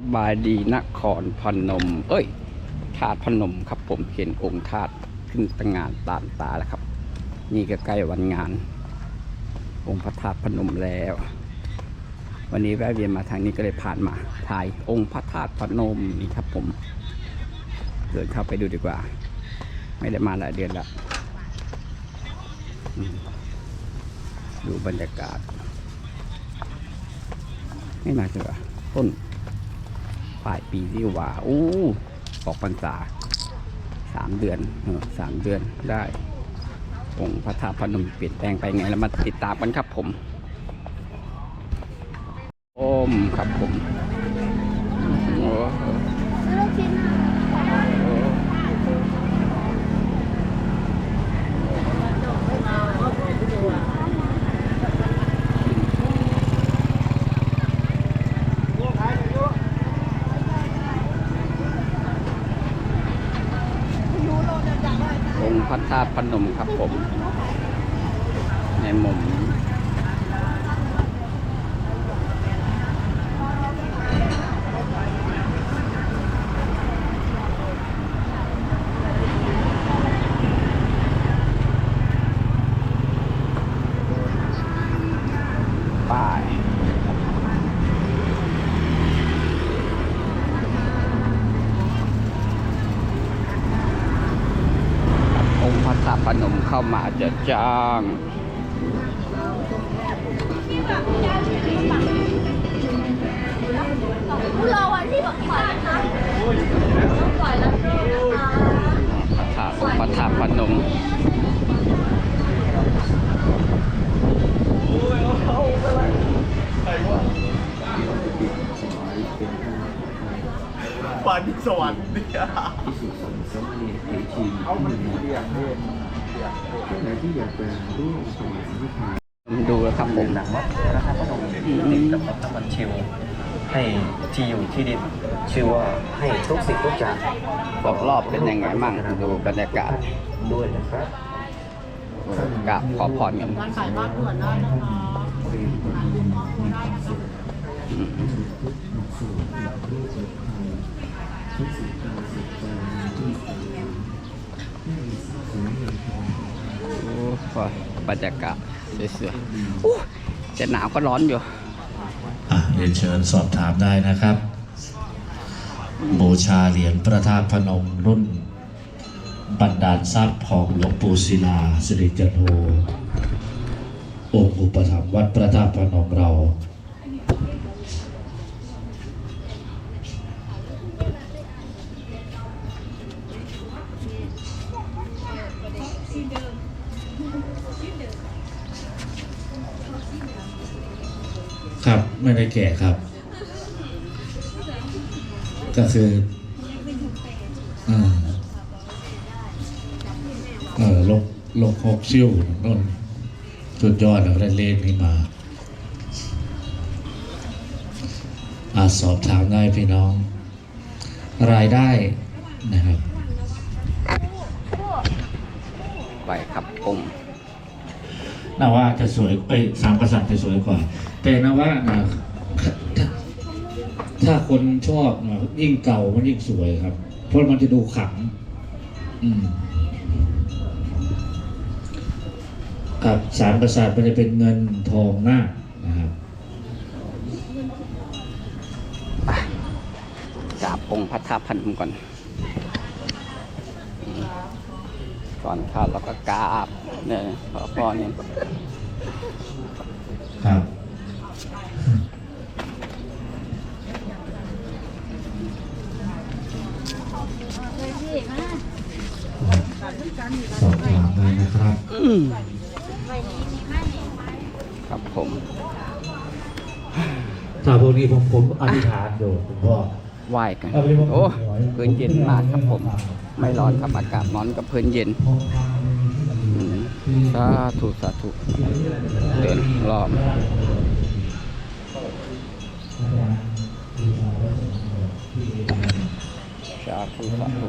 สบายดีนครพนม เอ้ยธาตุพนมครับผมเห็นองค์ธาตุขึ้นตั้งงานตามตาแล้วครับ นี่ก็ใกล้วันงาน องค์พระธาตุพนมแล้ว วันนี้แวะเวียนมาทางนี้ก็เลยผ่านมาถ่ายองค์พระธาตุพนมนี่ครับผม เดินเข้าไปดูดีกว่า ไม่ได้มาหลายเดือนล้วอืมดูบรรยากาศ ไม่มาเถอะต้น ปลายปีที่ว่าอู้ออกพรรษาสามเดือนเออสามเดือนได้องค์พระธาตุพนมเปลี่ยนแปลงไปไงแล้วมาติดตามกันครับผมโอมครับผมโอ้โห ซื้อลูกชิ้นนะ องค์พระธาตุพ นมครับผม ในมุมป้าย องค์พระธาตุพนมเข้ามา จะจ้างผู้รอวันที่แบบปล่อยนะคะปล่อยแล้วนะคะพระธาตุองค์พระธาตุพนมปันสวรรค์เนี่ยเอามันเรียงเอง ไหนะร่วมสมัยที่ผ่านดูครับผมหนังวัดพระธาตุพนมติดกับวัดน้ำมันชิวให้ที่อยู่ที่ดินชื่อว่าให้ทุกสิ่งทุกอย่างรอบๆเป็นยังไงมั่งดูบรรยากาศด้วยนะครับกราบขอพรกันการขายบ้านด่วนได้นะคะอืม โอ้ยบรรยากาศสวยๆโอ้ยจะหนาวก็ร้อนอยู่อะเรียนเชิญสอบถามได้นะครับบูชาเหรียญพระธาตุพนมรุ่น บันดาลทรัพย์ของหลวงปู่ศิลาสิริจันโทองค์อุปถัมภ์วัดพระธาตุพนมเรา ไม่ได้แก่ครับ ก็คืออ่อเออลงลงหกซิ่วนั่นสุดยอดแล้วได้เลขนี้มา อาสอบถามได้พี่น้อง รายได้นะครับ ไปครับองค์ นาว่าจะสวยเอ้ยสามกษัตริย์จะสวยกว่า แต่นาว่านะถ้าถ้าคนชอบนะยิ่งเก่ามันยิ่งสวยครับ เพราะมันจะดูขลังอืมครับสามกษัตริย์มันจะเป็นเงินทองหน้านะครับกราบองค์พระธาตุพนมก่อนอืม ก่อนเข้าเราก็กราบเนี่ยขอพรเนี่ยครับเลยพี่มาสอบถามได้นะครับอืมใบนี้มีให้ไหมครับผมถ้าพวกนี้ผมผมอธิษฐานอยู่คุณพ่อ ไหว้กัน โอ้พื้นเย็นมากครับผม ไม่ร้อนครับอากาศร้อนกับพื้นเย็นอืมสาธุสาธุเดินรอบสาธุสาธุ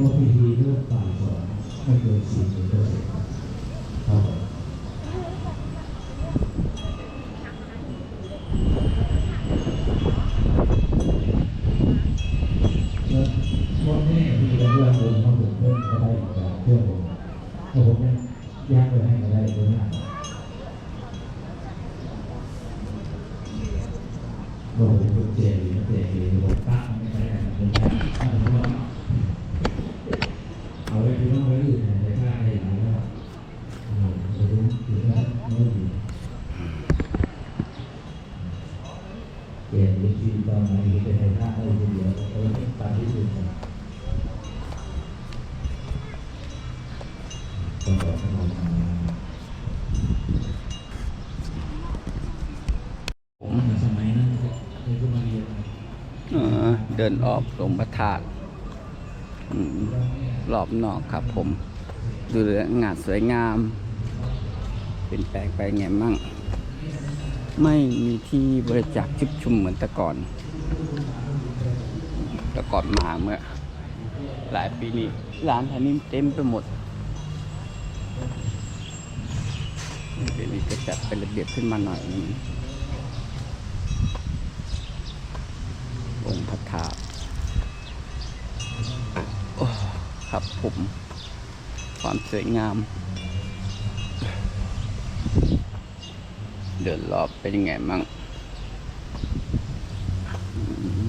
พอพิธีเริ่มฝ่ายสองไม่เกินสี่งเปอร์เซ็นต์ครับผม แล้วพ่อแม่มีเรื่องบนเขาผมเพิ่มก็ได้จากเพื่อนผมถ้าผมยังย่างไปให้ก็ได้ตัวหน้าว่าผมเป็นเจหรือเจหรือผมตั้งไม่ได้เป็นแค่ถ้าผมว่าเอาไว้ที่ต้องไว้อื่นในค่าอะไรอย่างนี้ก็เราจะรู้ถือว่าไม่ดีเปลี่ยนวิธีตอนไหนเป็นในค่าได้ทีเดียวเราไม่ตามที่สุดครับ ก็ขอให้เราทำงานผมสมัยนั้นเคยก็มาเรียน เออเดิ นออกลงพระธาตุรอบนอกครับผม ดูเรื่องงานสวยงาม เป็นแปลงไปไงมั่ง ไม่มีที่บริจาคชุบชุมเหมือนแต่ก่อนแต่ก่อนมาเมื่อ หลายปีนี้ร้านแถวนี้เต็มไปหมดเดี๋ยวนี้ก็จัดเป็นระเบียบขึ้นมาหน่อยนึง องค์พระธาครับผมความสวยงาม เดินรอบเป็นยังไงมั่งอืม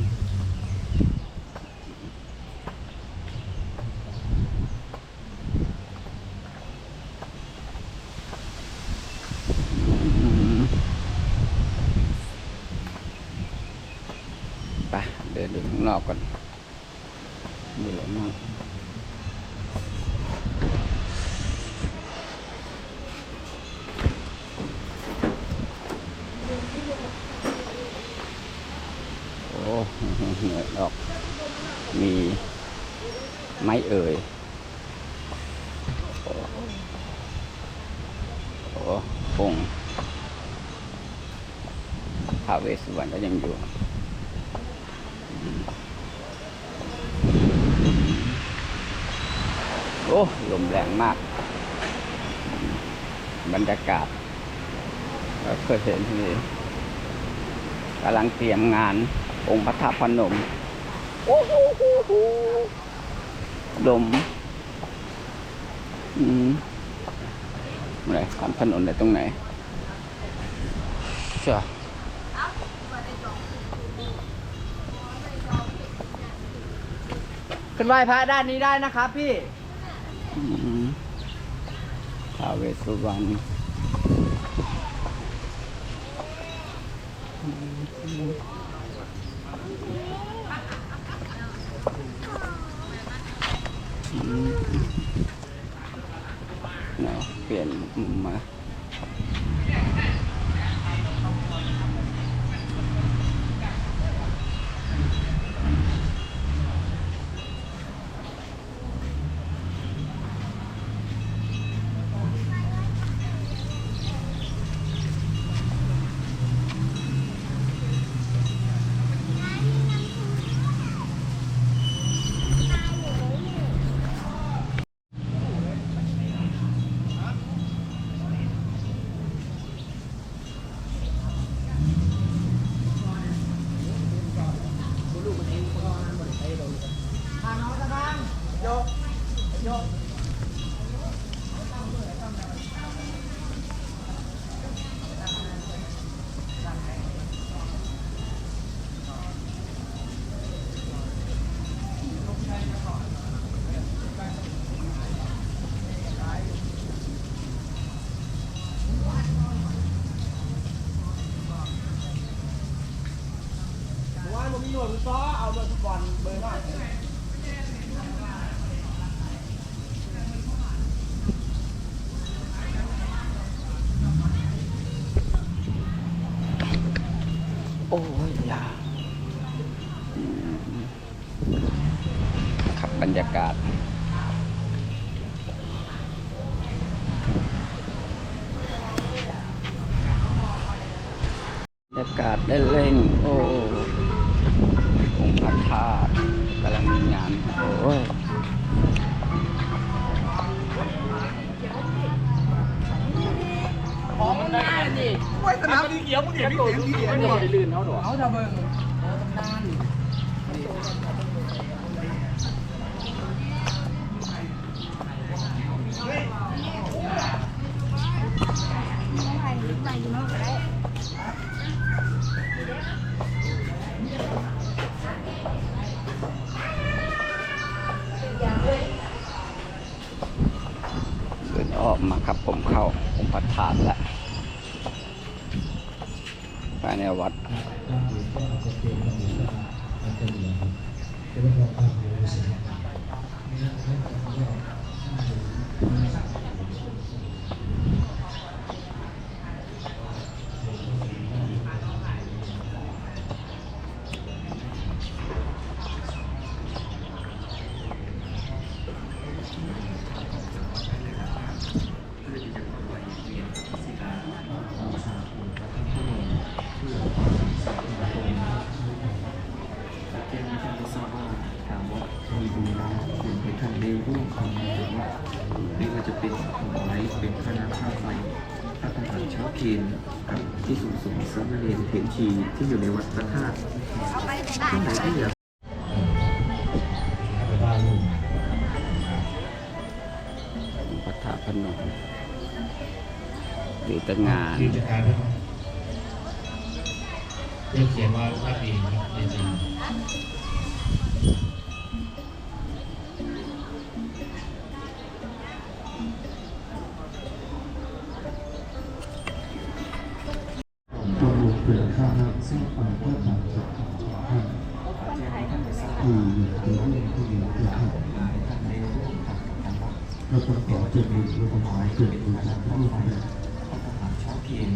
อืมไปเดินดูข้างนอกก่อนมีอะไรมั่งโอ้ เหนื่อยออก มีไม้เอ่ยโอ้โอ้องค์ท้าวเวสสุวรรณก็ยังอยู่โอ้ลมแรงมาก บรรยากาศเราเคยเห็นที่นี่กำลังเตรียมงาน องค์พระธาตุพนมโอ้โหโหโหลมอืมอะไรทำถนนไหนตรงไหนเชื่อขึ้นไหว้พระด้านนี้ได้นะครับ พี่อืมท้าวเวสสุวรรณอืม เนา ฟุตซอลเอาหน่วยฟุตบอลเบอร์หน่อยโอ้ยยาอืมครับบรรยากาศบรรยากาศได้เล่นโอ้ องค์พระธาตุกำลังมีงานโอ้ยของมันได้ดิไม่สนามที่เขียวมึงเห็นที่เขียวที่เขียวนี่ลื่นเขาดอกเขาจะเบิ่งโอ้ตำนานเดินออก มาครับ ผมเข้าองค์พระธาตุแล้วภายในวัด ที่อยู่ในวัดพระธาตุท่านไหนที่อยากพระธาตุพนมหรือแต่งานกิจการด้วยเรียกเขียนว่าภาพเองครับในจริง เกิดบูชาที่ร่วมกันพระทหารช้าเพลน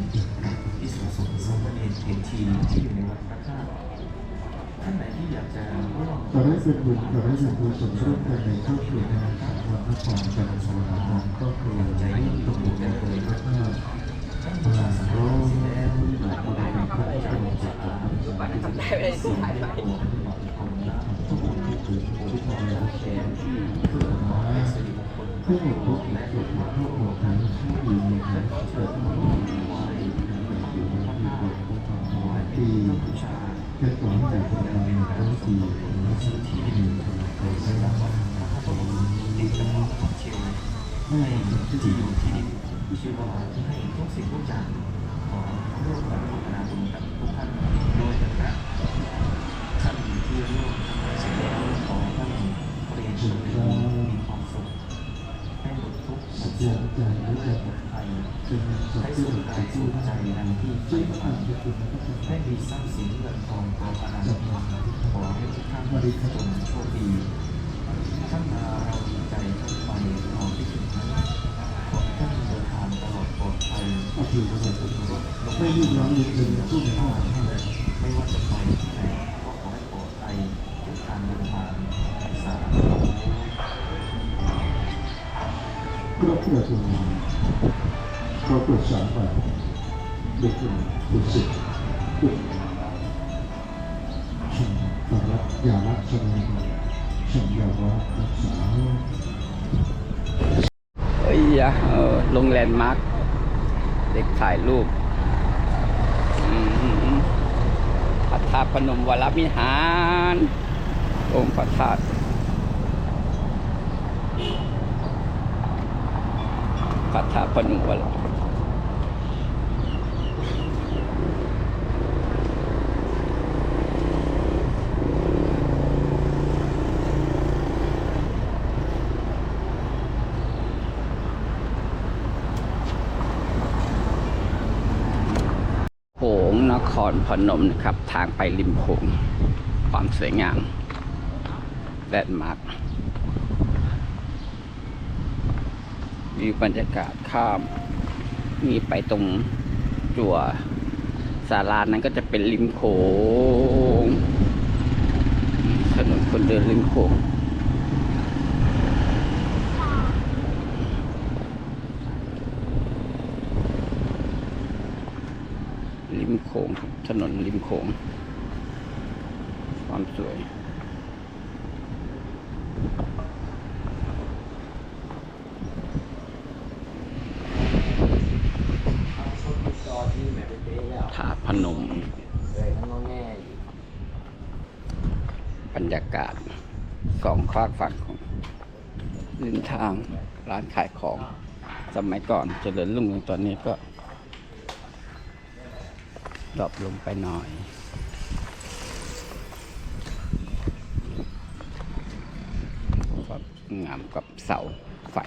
ที่สูงสูงสมเณรเห็นชีที่อยู่ในวัดพระธาตุท่านไหนที่อยากจะร่วมจะได้เป็นบุญจะได้เป็นบุญสมร่วมกันในครอบครัวในทางวันนครจันทร์สวรรค์ก็คือใจตำรวจกันเลยว่าพลังโลกและหลักในการพัฒนาจักรวาลทุกคนที่ถือทุกคนแล้วแขนเพื่อมา เพื่อพบและเกิดมาครอบครัวทั้งที่ดีในการเกิดมาไว้อยู่ในที่บนผู้ทำไว้ที่แค่ก่อนแต่คนเราในทั้งสี่และสิ่งที่หนึ่งไปใช้ละติดกับของเชลให้ที่อยู่ที่ดินชื่อว่าให้ทุกสิ่งทุกอย่างขอร่วมกันพัฒนาบุญกับทุกท่านโดยเฉพาะท่านที่ร่วมทำงานเสร็จแล้วขอให้ท่านเรียนรู้มีความสุขให้หมด ทุกข์หมดเสีโศยใจหรือจะหมดภัยเป็นสัตให้ว์ที่สุหขลุดกายผู้สุขใจได้ดังที่ใฝ่งฝัผ่านทุก็จะให้มีทรัพย์สินเงินทองตัวอนันจับต์มาขอให้ทุกท่านจงโชคดีท่านมาเราดีใจท่านไปขอที่ถึงนั้นขอท่านเดินทางตลอดปลอดภัยก็คือปรไม่รีบร้อนรีบเร็วพูดในห้อ วจสอบไปเด็กคนคุณสิทธิ์คุณฉันตรัสยาลักษณะฉันยาวัรักษาเอ้ยอะเออลงแลนด์มาร์คเด็กถ่ายรูปพระธาตุพนมวรวิหาร องค์พระธาตุพระธาตุพนมวรโขงน ครพนมนะครับ ทางไปริมโขงความสวยงามแลนด์มาร์คมีบรรยากาศข้ามมีไปตรงจั่วศาลานั้นก็จะเป็นริมโขงถนนคนเดินริมโขงริมโขงครับถ นนริมโขง ความสวยถาพนม บรรยากาศสองฝากฝั่งของริมทางร้านขายของ สมัยก่อนเจริญรุ่งเรืองตอนนี้ก็ ดรอปลงไปหน่อยก็งามกับเสาไฟ